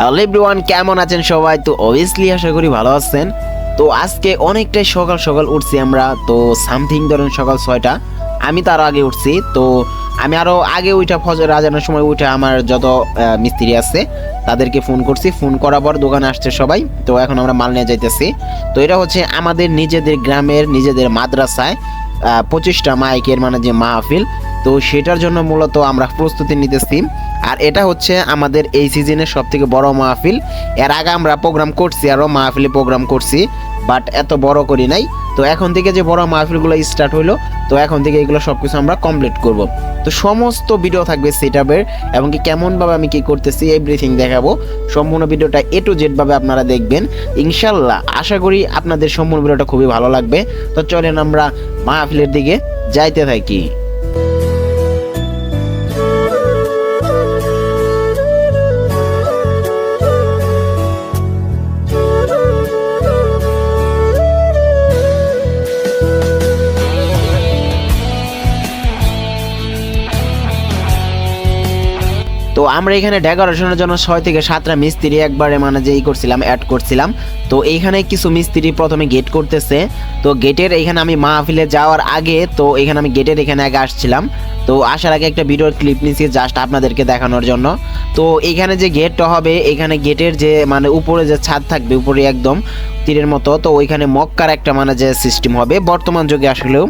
Hello কেমন আছেন সবাই? তো অবভিয়াসলি আশা করি ভালো আছেন। তো আজকে অনেকটাই সকাল সকাল উঠছি আমরা, তো সামথিং ধরেন সকাল ছয়টা। আমি তার আগে উঠছি, তো আমি আরও আগে উঠা ফজর রাজানোর সময় উঠে আমার যত মিস্ত্রি আছে, তাদেরকে ফোন করছি। ফোন করার পর দোকানে আসছে সবাই, তো এখন আমরা মাল নিয়ে যাইতেছি। তো এটা হচ্ছে আমাদের নিজেদের গ্রামের, নিজেদের মাদ্রাসায় পঁচিশটা মাইকের মানে যে মাহফিল, তো সেটার জন্য মূলত আমরা প্রস্তুতি নিতেছি। আর এটা হচ্ছে আমাদের এই সিজনের সব থেকে বড় মাহফিল। এর আগে আমরা প্রোগ্রাম করছি আরও মাহফিলে প্রোগ্রাম করছি বাট এত বড় করি নাই। তো এখন থেকে যে বড় মাহফিলগুলো স্টার্ট হইল, তো এখন থেকে এগুলো সব কিছু আমরা কমপ্লিট করব। তো সমস্ত ভিডিও থাকবে সেট আপের এবং কি কেমনভাবে আমি কি করতেছি এভরিথিং দেখাবো। সম্পূর্ণ ভিডিওটা এ টু জেড ভাবে আপনারা দেখবেন। ইনশাল্লাহ আশা করি আপনাদের সম্পূর্ণ ভিডিওটা খুবই ভালো লাগবে। তো চলেন আমরা মাহফিলের দিকে যাইতে থাকি। তো আমরা এখানে ডেকোরেশনের জন্য ছয় থেকে সাতটা মিস্ত্রি একবারে মানে যে ই করছিলাম অ্যাড করছিলাম। তো এইখানে কিছু মিস্ত্রি প্রথমে গেট করতেছে। তো গেটের এখানে আমি মাহফিলে যাওয়ার আগে, তো এখানে আমি গেটের এখানে আগে আসছিলাম। তো আসার আগে একটা ভিডিওর ক্লিপ নিয়েছি জাস্ট আপনাদেরকে দেখানোর জন্য। তো এখানে যে গেটটা হবে, এখানে গেটের যে মানে উপরে যে ছাদ থাকবে, উপরে একদম তীরের মতো, তো ওইখানে মক্কার একটা মানে যে সিস্টেম হবে, বর্তমান যুগে আসলেও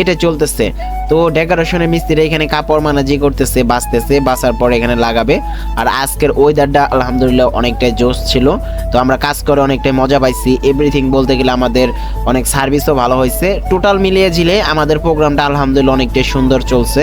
এটা চলতেছে। তো ডেকোরেশনের মিস্ত্রি এখানে কাপড় মানে যে করতেছে, বাঁচতেছে, বাঁচার পর এখানে লাগাবে। আর আজকের ওয়েদারটা আলহামদুলিল্লাহ অনেকটাই জোশ ছিল। তো আমরা কাজ করে অনেকটাই মজা পাইছি। এভরিথিং বলতে গেলে আমাদের অনেক সার্ভিসও ভালো হয়েছে। টোটাল মিলিয়ে ঝিলে আমাদের প্রোগ্রামটা আলহামদুলিল্লাহ অনেকটাই সুন্দর চলছে।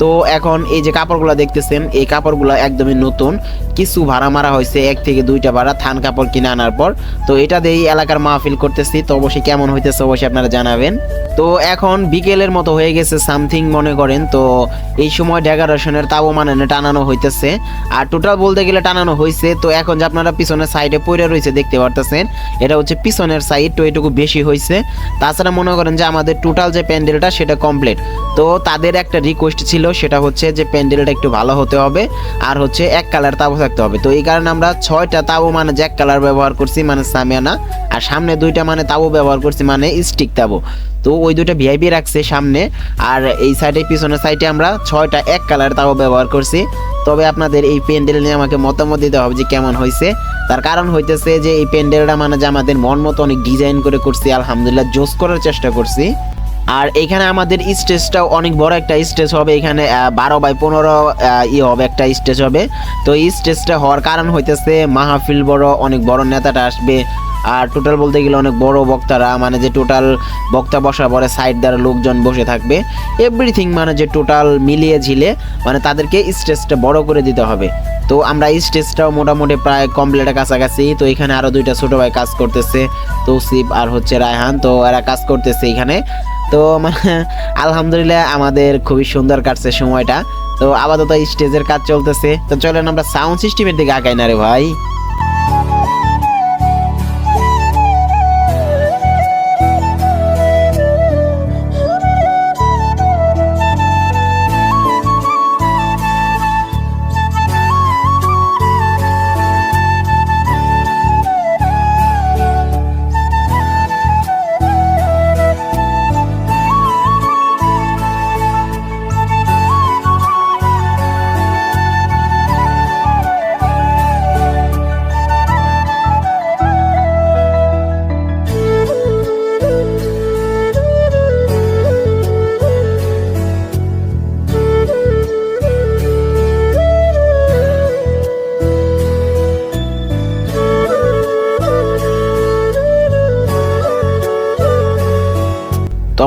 তো এখন এই যে কাপড়গুলো দেখতেছেন, এই কাপড়গুলো একদমই নতুন। কিছু ভাড়া মারা হয়েছে, এক থেকে দুইটা ভাড়া থান কাপড় কিনে আনার পর। তো এটা দিয়ে এই এলাকার মাহফিল করতেছি। তো অবশ্যই কেমন হইতেছে অবশ্যই আপনারা জানাবেন। তো এখন বিকেলের মতো হয়ে গেছে সামথিং, মনে করেন। তো এই সময় ডেকোরেশনের তাবু মানে টানানো হইতেছে। আর টোটাল বলতে গেলে টানানো হয়েছে তো এখন যে আপনারা পিছনের সাইডে পড়ে রয়েছে, দেখতে পারতেছেন, এটা হচ্ছে পিছনের সাইড। তো এটুকু বেশি হয়েছে তাছাড়া মনে করেন যে আমাদের টোটাল যে প্যান্ডেলটা, সেটা কমপ্লিট। তো তাদের একটা রিকোয়েস্ট ছিল সেটা হচ্ছে যে প্যান্ডেলটা একটু ভালো হতে হবে, আর হচ্ছে এক কালার তাবু থাকতে হবে। তো এই কারণে আমরা ছয়টা তাবু মানে এক কালার ব্যবহার করছি মানে সামিয়ানা, আর সামনে দুইটা মানে তাবু ব্যবহার করছি মানে স্টিক তাবু। তো ওই দুইটা ভিআইপি রাখছে সামনে, আর এই সাইডে পিছনের সাইডে আমরা ছয়টা এক কালার তাও ব্যবহার করছি। তবে আপনাদের এই প্যান্ডেল নিয়ে আমাকে মতামত দিতে হবে যে কেমন হয়েছে। তার কারণ হইতেছে যে এই প্যান্ডেলটা মানে যে আমাদের মন মতো অনেক ডিজাইন করে করছি, আলহামদুলিল্লাহ, জোস করার চেষ্টা করছি। আর এখানে আমাদের স্টেজটাও অনেক বড় একটা স্টেজ হবে। এখানে বারো বাই পনেরো ই হবে একটা স্টেজ হবে। তো এই স্টেজটা হওয়ার কারণ হইতেছে মাহফিল বড়, অনেক বড় নেতাটা আসবে। আর টোটাল বলতে গেলে অনেক বড় বক্তারা মানে যে টোটাল বক্তা বসার পরে সাইড দ্বারা লোকজন বসে থাকবে। এভরিথিং মানে যে টোটাল মিলিয়ে ঝিলে মানে তাদেরকে স্টেজটা বড় করে দিতে হবে। তো আমরা এই স্টেজটাও মোটামুটি প্রায় কমপ্লিটের কাছাকাছি। তো এখানে আরও দুইটা ছোটো ভাই কাজ করতেছে, তৌসিফ আর হচ্ছে রায়হান। তো এরা কাজ করতেছে এখানে। তো মানে আলহামদুলিল্লাহ আমাদের খুবই সুন্দর কাটছে সময়টা। তো আপাতত স্টেজের কাজ চলতেছে। তো চলেন আমরা সাউন্ড সিস্টেমের দিকে আগাই না রে ভাই।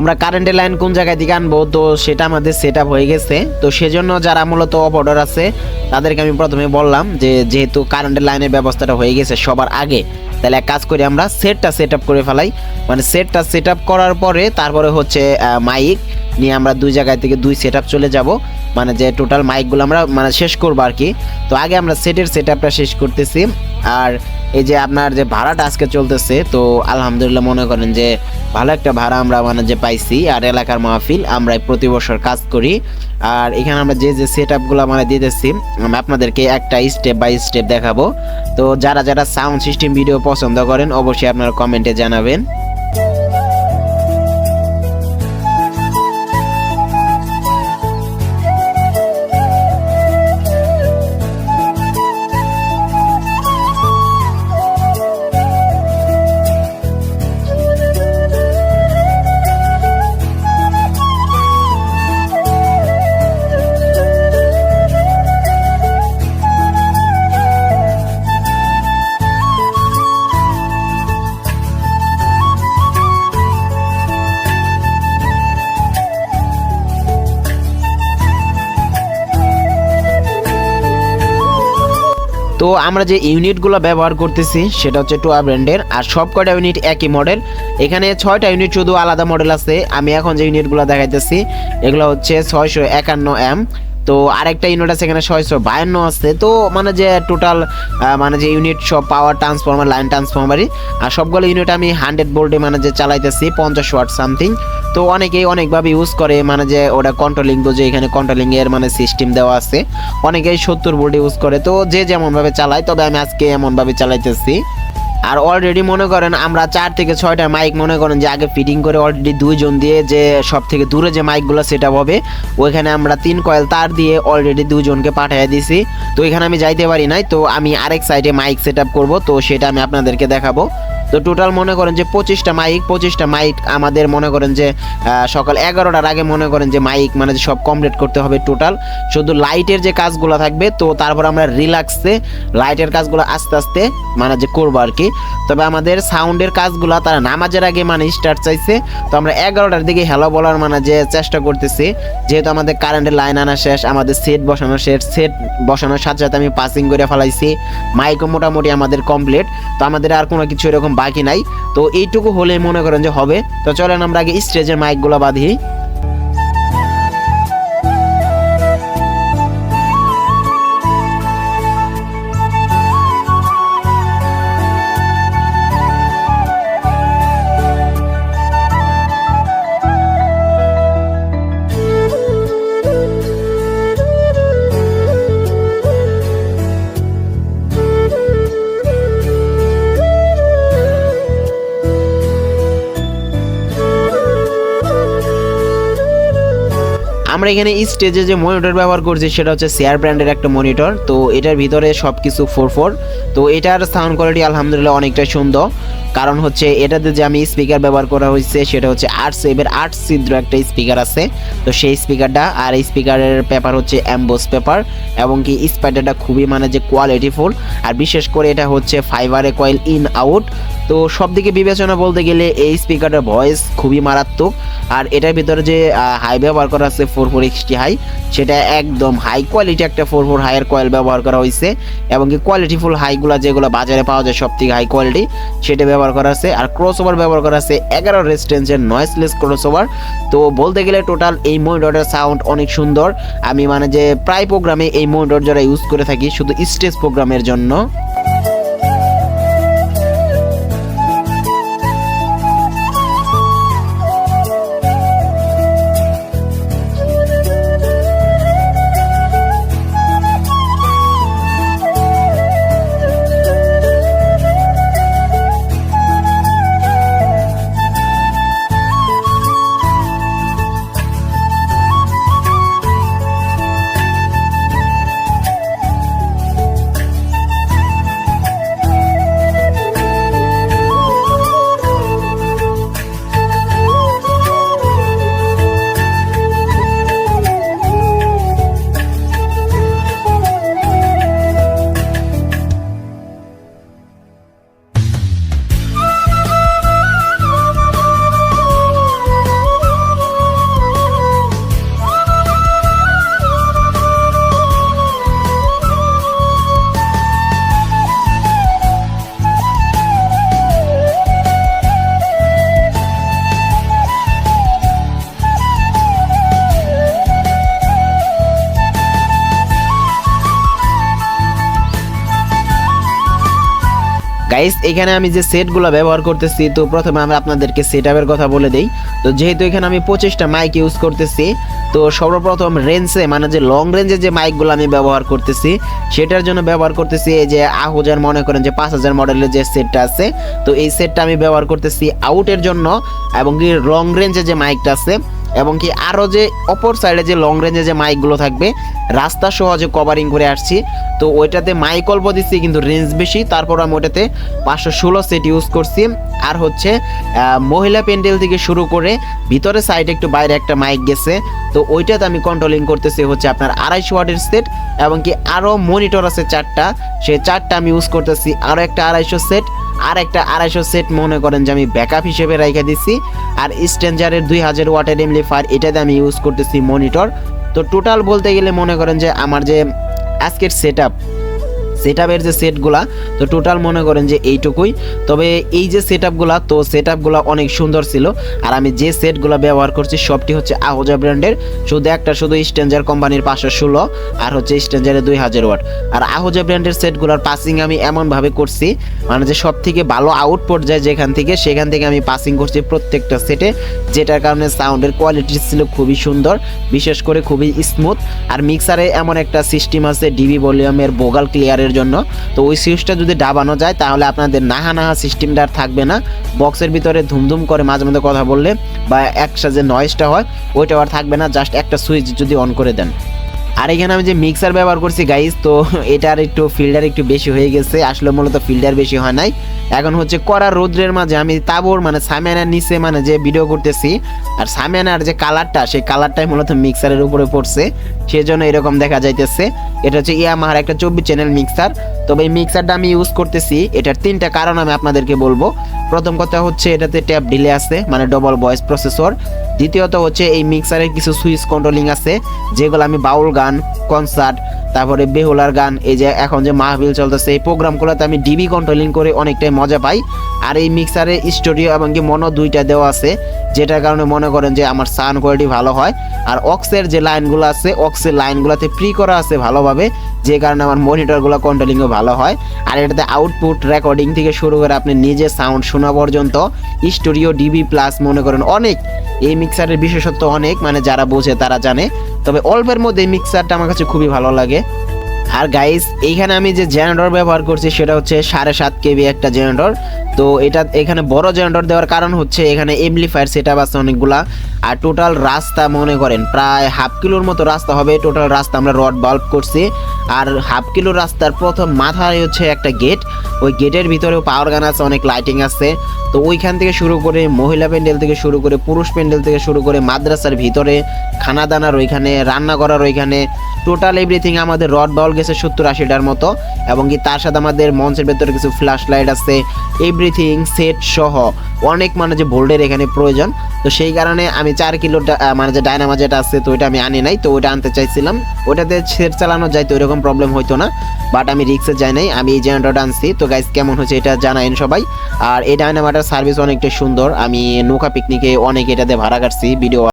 আমরা কারেন্টের লাইন কোন জায়গায় দিকে আনব? তো সেটা আমাদের সেট হয়ে গেছে। তো সেজন্য যারা মূলত অপডার আছে, তাদেরকে আমি প্রথমে বললাম যে, যেহেতু কারেন্টের লাইনের ব্যবস্থাটা হয়ে গেছে সবার আগে, তাহলে এক কাজ করি আমরা সেটটা সেট করে ফেলাই। মানে সেটটা সেট করার পরে তারপরে হচ্ছে মাইক নিয়ে আমরা দুই জায়গায় থেকে দুই সেট চলে যাব। মানে যে টোটাল মাইকগুলো আমরা মানে শেষ করব আর কি। তো আগে আমরা সেটের সেট শেষ করতেছি। আর এই যে আপনার যে ভাড়াটা আজকে চলতেছে, তো আলহামদুলিল্লাহ মনে করেন যে ভালো একটা ভাড়া আমরা মানে যে পাইছি, আর এলাকার মাহফিল আমরা প্রতি বছর কাজ করি। আর এখানে আমরা যে যে সেট আপগুলো মানে দিতেছি, আমি আপনাদেরকে একটা স্টেপ বাই স্টেপ দেখাবো। তো যারা যারা সাউন্ড সিস্টেম ভিডিও পছন্দ করেন, অবশ্যই আপনারা কমেন্টে জানাবেন। আমরা যে ইউনিটগুলো ব্যবহার করতেছি, সেটা হচ্ছে টুয়া ব্র্যান্ডের আর সব কয়টা ইউনিট একই মডেল এখানে ছয়টা ইউনিট শুধু আলাদা মডেল আছে। আমি এখন যে ইউনিটগুলো দেখাইতেছি, এগুলো হচ্ছে ছয়শো একান্ন এম তো আরেকটা ইউনিট আছে এখানে ছয়শো বায়ান্ন আছে। তো মানে যে টোটাল মানে যে ইউনিট সব পাওয়ার ট্রান্সফর্মার লাইন ট্রান্সফরমারই আর সবগুলো ইউনিট আমি হান্ড্রেড ভোল্টে মানে যে চালাইতেছি, পঞ্চাশ ওয়াট সামথিং তো অনেকেই অনেকভাবে ইউজ করে মানে যে ওটা কন্ট্রোলিং বোঝে, এখানে কন্ট্রোলিং এর মানে সিস্টেম দেওয়া আছে। অনেকেই সত্তর ভোল্ট ইউজ করে। তো যে যেমনভাবে চালায়, তবে আমি আজকে এমনভাবে চালাইতেছি। আর অলরেডি মনে করেন আমরা চার থেকে ছয়টা মাইক মনে করেন যে আগে ফিটিং করে অলরেডি দুইজন দিয়ে যে সব থেকে দূরে যে মাইকগুলো সেট হবে, ওইখানে আমরা তিন কয়েল তার দিয়ে অলরেডি দুজনকে পাঠিয়ে দিছি। তো এখানে আমি যাইতে পারি নাই, তো আমি আরেক সাইডে মাইক সেট আপ করব, তো সেটা আমি আপনাদেরকে দেখাবো। তো টোটাল মনে করেন যে পঁচিশটা মাইক পঁচিশটা মাইক আমাদের মনে করেন যে সকাল এগারোটার আগে মনে করেন যে মাইক মানে সব কমপ্লিট করতে হবে টোটাল শুধু লাইটের যে কাজগুলো থাকবে, তো তারপর আমরা রিল্যাক্সে লাইটের কাজগুলো আস্তে আস্তে মানে যে করব আর কি। তবে আমাদের সাউন্ডের কাজগুলো তারা নামাজের আগে মানে স্টার্ট চাইছে। তো আমরা এগারোটার দিকে হ্যালো বলার মানে যে চেষ্টা করতেছি, যেহেতু আমাদের কারেন্টের লাইন আনা শেষ, আমাদের সেট বসানো শেষ সেট বসানোর সাথে সাথে আমি পাসিং করে ফেলাইছি। মাইকও মোটামুটি আমাদের কমপ্লিট তো আমাদের আর কোনো কিছু এরকম বাকি নাই। তো এইটুকু হলে মনে করেন যে হবে। তো চলেন আমরা আগে স্টেজের মাইকগুলো বাঁধি। আমরা এখানে স্টেজে যে মনিটর ব্যবহার করছি, সেটা হচ্ছে শেয়ার ব্র্যান্ডের একটা মনিটর তো এটার ভিতরে সব কিছু ফোর ফোর তো এটার সাউন্ড কোয়ালিটি আলহামদুলিল্লাহ অনেকটা সুন্দর কারণ হচ্ছে এটাতে যে আমি স্পিকার ব্যবহার করা হয়েছে, সেটা হচ্ছে আট সেভের আট ছিদ্র একটা স্পিকার আছে। তো সেই স্পিকারটা আর এই স্পিকারের পেপার হচ্ছে অ্যাম্বোস পেপার এবং কি স্পাইডারটা খুবই মানে যে কোয়ালিটিফুল আর বিশেষ করে এটা হচ্ছে ফাইবারে কয়েল ইন আউট তো সব দিকে বিবেচনা বলতে গেলে এই স্পিকারের ভয়েস খুবই মারাত্মক। আর এটার ভিতরে যে হাই ব্যবহার করা আছে ফোর ফোর এক্সটি হাই সেটা একদম হাই কোয়ালিটি একটা ফোর ফোর হাইয়ের কয়েল ব্যবহার করা হয়েছে এবং কি কোয়ালিটিফুল হাইগুলো যেগুলো বাজারে পাওয়া যায় সব থেকে হাই কোয়ালিটি সেটা ব্যবহার করা আছে। আর ক্রস ওভার ব্যবহার করা আছে এগারো রেস্টেন্সের নয়েসলেস ক্রস ওভার তো বলতে গেলে টোটাল এই মনিটরের সাউন্ড অনেক সুন্দর। আমি মানে যে প্রায় প্রোগ্রামে এই মনিটর যারা ইউজ করে থাকি, শুধু স্টেজ প্রোগ্রামের জন্য। গাইস এখানে আমি যে সেটগুলো ব্যবহার করতেছি, তো প্রথমে আমি আপনাদেরকে সেট কথা বলে দেই। তো যেহেতু এখানে আমি পঁচিশটা মাইক ইউজ করতেছি, তো সর্বপ্রথম রেঞ্জে মানে যে লং রেঞ্জে যে মাইকগুলো আমি ব্যবহার করতেছি, সেটার জন্য ব্যবহার করতেছি এই যে আহুজার, মনে করেন যে পাঁচ হাজার মডেলের যে সেটটা আছে, তো এই সেটটা আমি ব্যবহার করতেছি আউটের জন্য এবং কি লং রেঞ্জে যে মাইকটা আছে এবং কি আরও যে অপর সাইডে যে লং রেঞ্জে যে মাইকগুলো থাকবে, রাস্তা সহজে কভারিং করে আসছি, তো ওইটাতে মাইক অল্প দিচ্ছি, কিন্তু রেঞ্জ বেশি। তারপর আমি ওটাতে পাঁচশো ষোলো সেট ইউজ করছি। আর হচ্ছে মহিলা প্যান্ডেল থেকে শুরু করে ভিতরে সাইডে একটু বাইরে একটা মাইক গেছে। তো ওইটাতে আমি কন্ট্রোলিং করতেছি হচ্ছে আপনার আড়াইশো ওয়াটের সেট এবং কি আরও মনিটর আছে চারটা। সেই চারটা আমি ইউজ করতেছি। আরও একটা আড়াইশো সেট আর একটা আড়াইশো সেট মনে করেন যে আমি ব্যাকআপ হিসেবে রেখে দিচ্ছি আর স্ট্রেঞ্জারের দুই হাজার ওয়াটার ওয়াটের এমলিফায়ার এটাতে আমি ইউজ করতেছি মনিটর তো টোটাল বলতে গেলে মনে করেন যে আমার যে আজকের সেট সেট যে সেটগুলা তো টোটাল মনে করেন যে এইটুকুই। তবে এই যে সেট তো সেট অনেক সুন্দর ছিল। আর আমি যে সেটগুলো ব্যবহার করছি, সবটি হচ্ছে আহোজা ব্র্যান্ডের শুধু একটা, শুধু স্ট্যান্ডার কোম্পানির পাঁচশো ষোলো, আর হচ্ছে স্ট্যান্ডারের দুই হাজার ওয়াট। আর আহোজা ব্র্যান্ডের সেটগুলোর পাসিং আমি এমনভাবে করছি মানে যে সব থেকে ভালো আউটপুট যায় যেখান থেকে, সেখান থেকে আমি পাসিং করছি প্রত্যেকটা সেটে যেটার কারণে সাউন্ডের কোয়ালিটি ছিল খুবই সুন্দর, বিশেষ করে খুবই স্মুথ আর মিক্সারে এমন একটা সিস্টেম আছে ডিবি ভলিউমের বোগাল ক্লিয়ারের জন্য। তো ওই সুইচটা যদি ডাবানো যায়, তাহলে আপনাদের নাহা নাহা সিস্টেমটা আর থাকবে না। বক্সের ভিতরে ধুমধুম করে মাঝে মধ্যে কথা বললে বা একসাথে যে নয়েজটা হয়, ওইটাও আর থাকবে না। জাস্ট একটা সুইচ যদি অন করে দেন। আর এখানে আমি যে মিক্সার ব্যবহার করছি গাইস তো এটার একটু ফিল্টার একটু বেশি হয়ে গেছে। আসলে মূলত ফিল্টার বেশি হয় নাই। এখন হচ্ছে কড়া রোদ্রের মাঝে আমি তাবর মানে সামিয়ানার নিচে মানে যে ভিডিও করতেছি, আর সামিয়ানার যে কালারটা সেই কালারটাই মূলত মিক্সারের উপরে পড়ছে। সেজন্য এরকম দেখা যাইতেছে। এটা হচ্ছে ইয়ামাহার একটা চব্বিশ চ্যানেল মিক্সার তবে এই মিক্সারটা আমি ইউজ করতেছি। এটার তিনটা কারণ আমি আপনাদেরকে বলব। প্রথম কথা হচ্ছে, এটাতে ট্যাপ ডিলে আছে মানে ডবল ভয়েস প্রসেসর দ্বিতীয়ত হচ্ছে এই মিক্সারের কিছু সুইচ কন্ট্রোলিং আছে যেগুলো আমি বাউল গান কনসার্ট তারপরে বেহুলার গান, এই যে এখন যে মাহফিল চলতেছে, এই প্রোগ্রামগুলোতে আমি ডিবি কন্ট্রোলিং করে অনেকটাই মজা পাই। আর এই মিক্সারে স্টুডিও এবং কি মনো দুইটা দেওয়া আছে, যেটার কারণে মনে করেন যে আমার সাউন্ড কোয়ালিটি ভালো হয়। আর অক্সের যে লাইনগুলো আছে অক্সের লাইনগুলোতে প্রি করা আছে ভালোভাবে, যে কারণে আমার মনিটরগুলো কন্ট্রোলিংও ভালো হয়। আর এটাতে আউটপুট রেকর্ডিং থেকে শুরু করে আপনি নিজে সাউন্ড শোনা পর্যন্ত স্টুডিও ডিবি প্লাস মনে করেন অনেক। এই মিক্সারের বিশেষত্ব অনেক মানে যারা বোঝে তারা জানে। তবে অল্পের মধ্যে মিক্সারটা আমার কাছে খুবই ভালো লাগে। আর গাইস এইখানে আমি যে জেনারেটর ব্যবহার করছি সেটা হচ্ছে সাড়ে সাত কেবি একটা জেনারেটর তো এটা এখানে বড় জেনারেটর দেওয়ার কারণ হচ্ছে এখানে এমপ্লিফায়ার সেট আছে অনেকগুলা। আর টোটাল রাস্তা মনে করেন, প্রায় হাফ কিলোর মতো রাস্তা হবে। টোটাল রাস্তা আমরা রড বাল্ব করছি। আর হাফ কিলো রাস্তার প্রথম মাথায় হচ্ছে একটা গেট ওই গেটের ভিতরেও পাওয়ার গান আছে, অনেক লাইটিং আছে। তো ওইখান থেকে শুরু করে মহিলা প্যান্ডেল থেকে শুরু করে পুরুষ প্যান্ডেল থেকে শুরু করে মাদ্রাসার ভিতরে খানা দানার ওইখানে, রান্না করার ওইখানে টোটাল এভরিথিং আমাদের রড বাউল গেছে সত্তর আশিটার মতো। এবং কি তার সাথে আমাদের মঞ্চের ভেতরে কিছু ফ্ল্যাশ লাইট আছে এভরিথিং সেট সহ। অনেক মানে যে বোল্ডের এখানে প্রয়োজন। তো সেই কারণে আমি চার কিলো মানে যে ডায়নামা যেটা আছে, তো ওইটা আমি আনি নাই। তো ওইটা আনতে চাইছিলাম। ওইটাতে সেট চালানো যায় তো ওইরকম প্রবলেম হইতো না। বাট আমি রিক্সে যাই নাই। আমি এই জেনারেটরটা আনছি। তো গাইজ কেমন হচ্ছে এটা জানাইন সবাই। আর এই ডায়নামাটার সার্ভিস অনেকটা সুন্দর। আমি নৌকা পিকনিকে অনেক এটাতে ভাড়া কাটছি ভিডিও